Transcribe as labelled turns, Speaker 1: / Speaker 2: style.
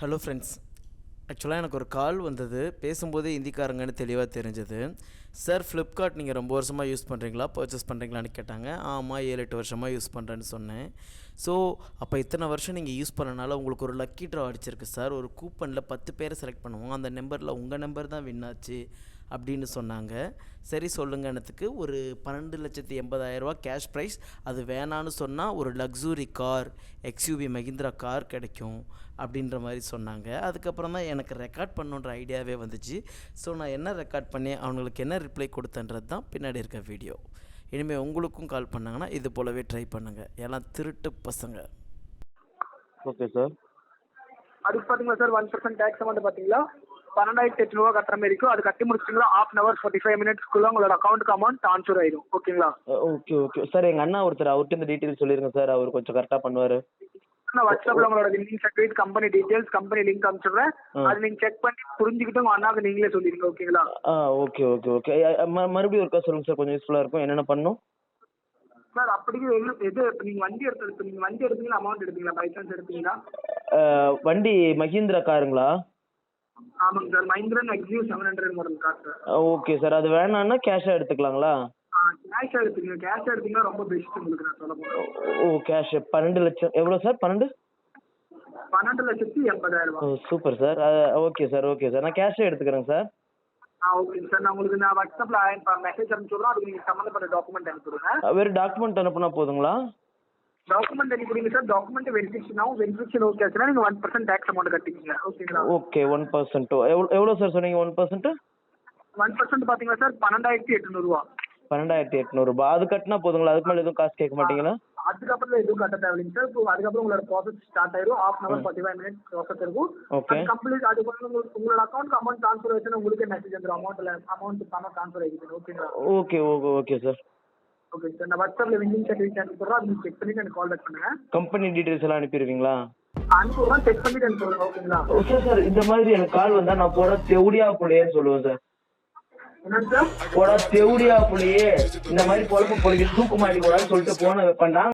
Speaker 1: Hello friends ஆக்சுவலாக எனக்கு ஒரு கால் வந்தது. பேசும்போதே ஹிந்திக்காரங்கன்னு தெளிவாக தெரிஞ்சது. சார் ஃப்ளிப்கார்ட் நீங்கள் ரொம்ப வருஷமாக யூஸ் பண்ணுறீங்களா பர்ச்சேஸ் பண்ணுறீங்களான்னு கேட்டாங்க. ஆமாம் ஏழு எட்டு வருஷமாக யூஸ் பண்ணுறேன்னு சொன்னேன். ஸோ அப்போ இத்தனை வருஷம் நீங்கள் யூஸ் பண்ணனால உங்களுக்கு ஒரு லக்கி ட்ரா அடிச்சிருக்கு சார் ஒரு கூப்பனில் பத்து பேரை செலக்ட் பண்ணுவோம். அந்த நம்பரில் உங்கள் நம்பர் தான் வின் ஆச்சு. அப்படின்னு சொன்னாங்க. சரி சொல்லுங்கன்னதுக்கு ஒரு பன்னெண்டு லட்சத்தி எண்பதாயிரரூவா கேஷ் ப்ரைஸ் அது வேணான்னு சொன்னால் ஒரு luxury car XUV Mahindra car கிடைக்கும் அப்படின்ற மாதிரி சொன்னாங்க. அதுக்கப்புறம் தான் எனக்கு ரெக்கார்ட் பண்ணுன்ற ஐடியாவே வந்துச்சு. ஸோ நான் என்ன ரெக்கார்ட் பண்ணி அவங்களுக்கு என்ன ரிப்ளை கொடுத்தன்றது தான் பின்னாடி இருக்க வீடியோ இனிமேல் உங்களுக்கும் கால் பண்ணாங்கன்னா இது போலவே ட்ரை பண்ணுங்கள் எல்லாம் திருட்டு பசங்க.
Speaker 2: ஓகே சார்
Speaker 3: அதுக்கு பார்த்தீங்களா sir one percent tax amount பார்த்தீங்களா பன்னெண்டாயிரத்தி எட்நூறுவா கட்டுற மாதிரி இருக்கும். அது கட்டி முடிச்சிங்களா half an hour forty five மினிட்ஸ்க்குள்ள உங்களோட அக்கௌண்ட்டுக்கு அமௌண்ட் ட்ரான்ஸ்ஃபர் ஆயிடும் ஓகேங்களா
Speaker 2: ஓகே ஓகே சார் எங்கள் அண்ணா ஒருத்தர் அவர்கிட்ட இந்த டீட்டெயில் சொல்லிருங்க சார் அவர் கொஞ்சம் கரெக்டாக பண்ணுவார்.
Speaker 3: நான் வாட்ஸ்அப்பில் உங்களோட link certificate company details company link அனுப்பிச்சிடுறேன். அது நீங்கள் செக் பண்ணி புரிஞ்சுக்கிட்டு உங்கள் அண்ணாக்கு நீங்களே சொல்லிடுங்க ஓகேங்களா
Speaker 2: ஆ ஓகே ஓகே ஓகே மறுபடியும் ஒருக்கா சொல்லுங்கள் சார் கொஞ்சம் யூஸ்ஃபுல்லாக இருக்கும். என்னென்ன பண்ணணும்?
Speaker 3: சார் அப்படியே எது நீங்கள் வண்டி எடுத்து நீங்கள் வண்டி எடுத்தீங்களா அமௌண்ட் எடுத்தீங்களா பை சான்ஸ் எடுத்தீங்களா
Speaker 2: வண்டி மஹிந்திரா காருங்களா?
Speaker 3: ஆமாங்க sir. Mahendran XUV seven hundred model car sir.
Speaker 2: Okay sir. அது வேணான்னா கேஷாக எடுத்துக்கலாங்களா?
Speaker 3: ஆ கேஷ் எடுத்துக்கங்க. கேஷ் எடுத்தீங்கன்னா ரொம்ப பெஸ்ட் உங்களுக்கு நான் சொல்ல போகிறேன்
Speaker 2: ஓ கேஷ் பன்னெண்டு லட்சம். எவ்வளோ சார்? பன்னெண்டு?
Speaker 3: பன்னெண்டு லட்சத்தி எண்பதாயிரம்?
Speaker 2: ஓ super sir. Okay sir. Okay sir. நான் கேஷே எடுத்துக்கிறேங்க சார்.
Speaker 3: ஆ ஓகேங்க சார். நான் உங்களுக்கு நான் வாட்ஸ்அப்பில் மெசேஜ் அனுப்பிச்சுடுறோம் அதுக்கு நீங்கள் சம்மந்தப்பட்ட டாக்குமெண்ட் அனுப்பிடுங்க.
Speaker 2: அஹ், வெறும் டாக்குமெண்ட் அனுப்புனா போதுங்களா?
Speaker 3: டாக்குமெண்ட் அனுப்பிடுங்க சார் டாக்குமெண்ட் வெரிஃபிகேஷன் ஆகும். வெரிஃபிகேஷன் ஓகே ஆச்சுன்னா நீங்கள் ஒன் பர்சன்ட் டேக்ஸ் அமௌண்ட் கட்டிக்கிங்க. ஓகேங்களா
Speaker 2: ஓகே ஒன் பர்சன்ட் எவ்வளோ சார் சொன்னீங்க ஒன் பர்சன்ட்டு
Speaker 3: ஒன் பர்சன்ட் பார்த்தீங்கன்னா சார் பன்னெண்டாயிரத்தி எட்நூறுவா
Speaker 2: பன்னெண்டாயிரத்தி எட்நூறுபா அது கட்டினா போதுங்களா? அதுக்கு மேலே எதுவும் காசு கேட்க மாட்டீங்களா?
Speaker 3: அதுக்கப்புறம் எதுவும் கட்ட தேவையில்லைங்க சார் இப்போ அதுக்கப்புறம் உங்களோட ப்ராசஸ் ஸ்டார்ட் ஆயிரும். Half an hour forty five minutes process இருக்கும். அது கம்ப்ளீட் அது உங்களுக்கு உங்களோட அக்கௌண்ட் அமௌண்ட் ட்ரான்ஸ்ஃபர் ஆயிடுச்சுன்னா உங்களுக்கே மெசேஜ் வந்துடும் அமௌண்ட்ல அமௌண்ட் பணம் ட்ரான்ஸ்ஃபர் ஆகிடுது ஓகேங்களா
Speaker 2: okay okay okay sir
Speaker 3: okay sir நான் வாட்ஸ்அப்பில் வின்னிங் சர்டிஃபிகேட் அனுப்பிடுறோம் அது செக் பண்ணிட்டு எனக்கு கால் பேக் பண்ணுங்க
Speaker 2: கம்பெனி டீட்டெயில்ஸ் எல்லாம் அனுப்பிடுவீங்களா?
Speaker 3: அனுப்பிடுறோம் செக் பண்ணிட்டு அனுப்பிடுறோம் ஓகேங்களா
Speaker 2: சார் சார் இந்த மாதிரி எனக்கு கால் வந்தா நான் போட தெவுடியா புள்ளையேன்னு சொல்லுவேன்
Speaker 3: சார்
Speaker 2: போடா தெவுடியா புள்ளையே இந்த மாதிரி பொழப்பு பொழைக்க தூக்கு மாட்டி போடான்னு சொல்லிட்டு போன பண்ணா